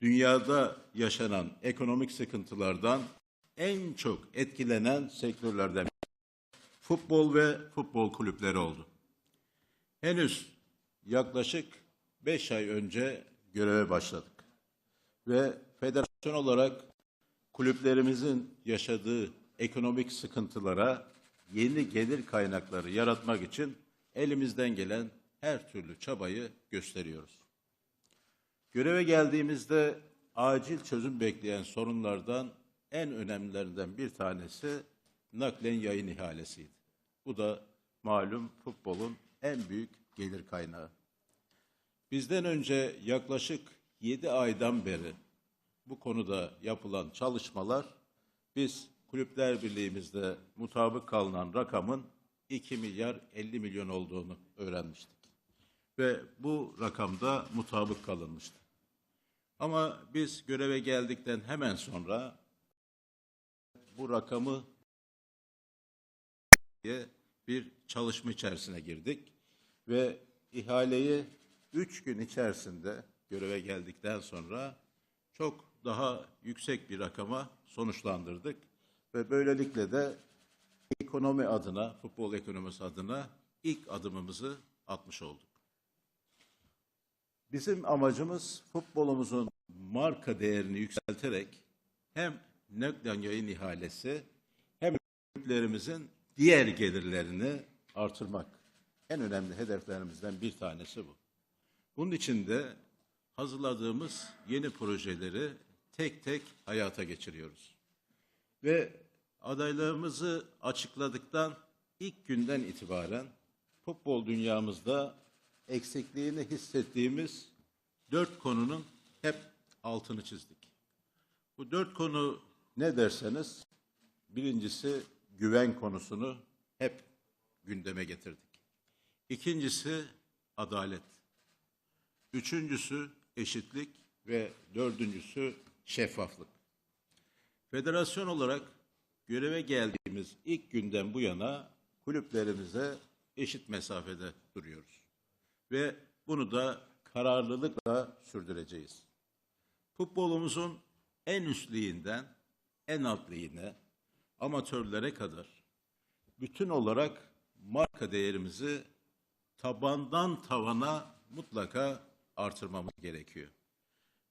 dünyada yaşanan ekonomik sıkıntılardan en çok etkilenen sektörlerden futbol ve futbol kulüpleri oldu. Henüz yaklaşık 5 ay önce göreve başladık. Ve federasyon olarak kulüplerimizin yaşadığı ekonomik sıkıntılara yeni gelir kaynakları yaratmak için elimizden gelen her türlü çabayı gösteriyoruz. Göreve geldiğimizde acil çözüm bekleyen sorunlardan en önemlilerinden bir tanesi naklen yayın ihalesiydi. Bu da malum futbolun en büyük gelir kaynağı. Bizden önce yaklaşık 7 aydan beri bu konuda yapılan çalışmalar biz Kulüpler Birliğimizde mutabık kalınan rakamın 2 milyar 50 milyon olduğunu öğrenmiştik. Ve bu rakamda mutabık kalınmıştı. Ama biz göreve geldikten hemen sonra bu rakamı diye bir çalışma içerisine girdik ve ihaleyi üç gün içerisinde göreve geldikten sonra çok daha yüksek bir rakama sonuçlandırdık ve böylelikle de ekonomi adına, futbol ekonomisi adına ilk adımımızı atmış olduk. Bizim amacımız futbolumuzun marka değerini yükselterek hem naklen yayın ihalesi hem kulüplerimizin diğer gelirlerini artırmak. En önemli hedeflerimizden bir tanesi bu. Bunun için de hazırladığımız yeni projeleri tek tek hayata geçiriyoruz. Ve adaylığımızı açıkladıktan ilk günden itibaren futbol dünyamızda eksikliğini hissettiğimiz dört konunun hep altını çizdik. Bu dört konu ne derseniz birincisi güven konusunu hep gündeme getirdik. İkincisi adalet. Üçüncüsü eşitlik ve dördüncüsü şeffaflık. Federasyon olarak göreve geldiğimiz ilk günden bu yana kulüplerimize eşit mesafede duruyoruz. Ve bunu da kararlılıkla sürdüreceğiz. Futbolumuzun en üst liğinden en alt liğine, amatörlere kadar bütün olarak marka değerimizi tabandan tavana mutlaka artırmamız gerekiyor.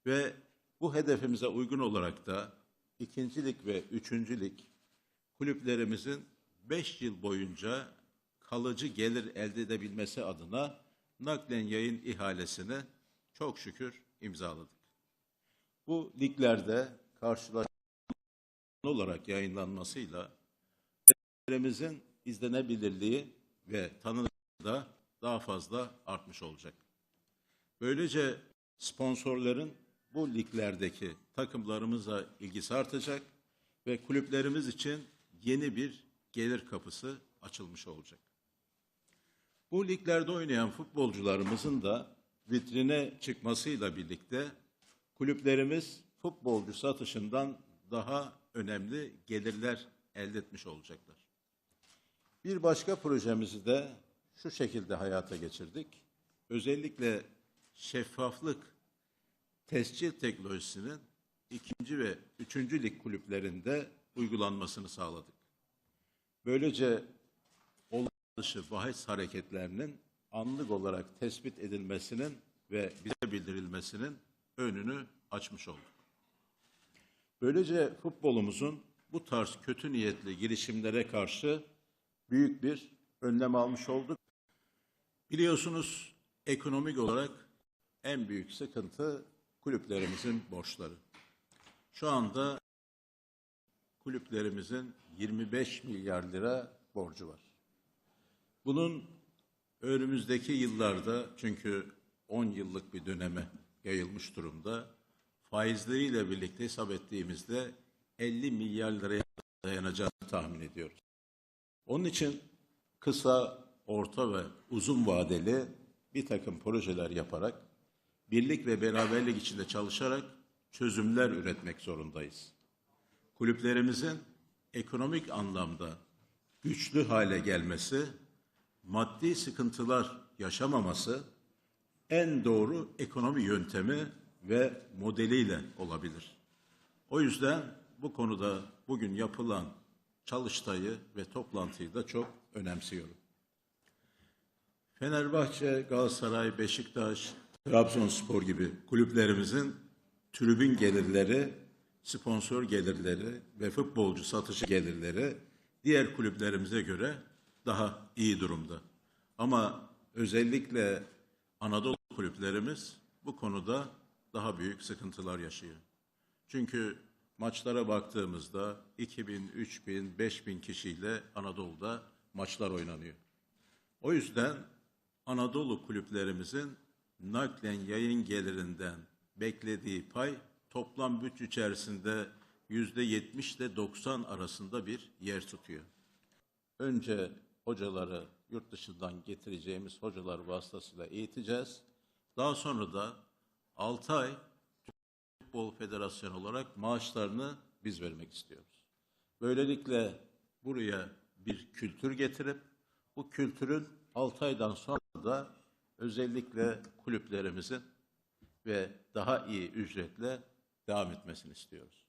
Ve bu hedefimize uygun olarak da ikincilik ve üçüncülük kulüplerimizin beş yıl boyunca kalıcı gelir elde edebilmesi adına naklen yayın ihalesini çok şükür imzaladık. Bu liglerde karşılaşma olarak yayınlanmasıyla kulüplerimizin izlenebilirliği ve tanınırlığı da daha fazla artmış olacak. Böylece sponsorların bu liglerdeki takımlarımızla ilgisi artacak ve kulüplerimiz için yeni bir gelir kapısı açılmış olacak. Bu liglerde oynayan futbolcularımızın da vitrine çıkmasıyla birlikte kulüplerimiz futbolcu satışından daha önemli gelirler elde etmiş olacaklar. Bir başka projemizi de şu şekilde hayata geçirdik. Özellikle şeffaflık tescil teknolojisinin ikinci ve üçüncü lig kulüplerinde uygulanmasını sağladık. Böylece dışı bahis hareketlerinin anlık olarak tespit edilmesinin ve bize bildirilmesinin önünü açmış olduk. Böylece futbolumuzun bu tarz kötü niyetli girişimlere karşı büyük bir önlem almış olduk. Biliyorsunuz ekonomik olarak en büyük sıkıntı kulüplerimizin borçları. Şu anda kulüplerimizin 25 milyar lira borcu var. Bunun önümüzdeki yıllarda çünkü 10 yıllık bir döneme yayılmış durumda faizleriyle birlikte hesap ettiğimizde 50 milyar liraya dayanacağını tahmin ediyoruz. Onun için kısa, orta ve uzun vadeli bir takım projeler yaparak birlik ve beraberlik içinde çalışarak çözümler üretmek zorundayız. Kulüplerimizin ekonomik anlamda güçlü hale gelmesi, maddi sıkıntılar yaşamaması en doğru ekonomi yöntemi ve modeliyle olabilir. O yüzden bu konuda bugün yapılan çalıştayı ve toplantıyı da çok önemsiyorum. Fenerbahçe, Galatasaray, Beşiktaş, Trabzonspor gibi kulüplerimizin tribün gelirleri, sponsor gelirleri ve futbolcu satışı gelirleri diğer kulüplerimize göre daha iyi durumda. Ama özellikle Anadolu kulüplerimiz bu konuda daha büyük sıkıntılar yaşıyor. Çünkü maçlara baktığımızda 2000, 3000, 5000 kişiyle Anadolu'da maçlar oynanıyor. O yüzden Anadolu kulüplerimizin naklen yayın gelirinden beklediği pay toplam bütçe içerisinde yüzde 70 ile 90 arasında bir yer tutuyor. Önce hocaları yurt dışından getireceğimiz hocalar vasıtasıyla eğiteceğiz. Daha sonra da 6 ay Futbol Federasyonu olarak maaşlarını biz vermek istiyoruz. Böylelikle buraya bir kültür getirip bu kültürün 6 aydan sonra da özellikle kulüplerimizin ve daha iyi ücretle devam etmesini istiyoruz.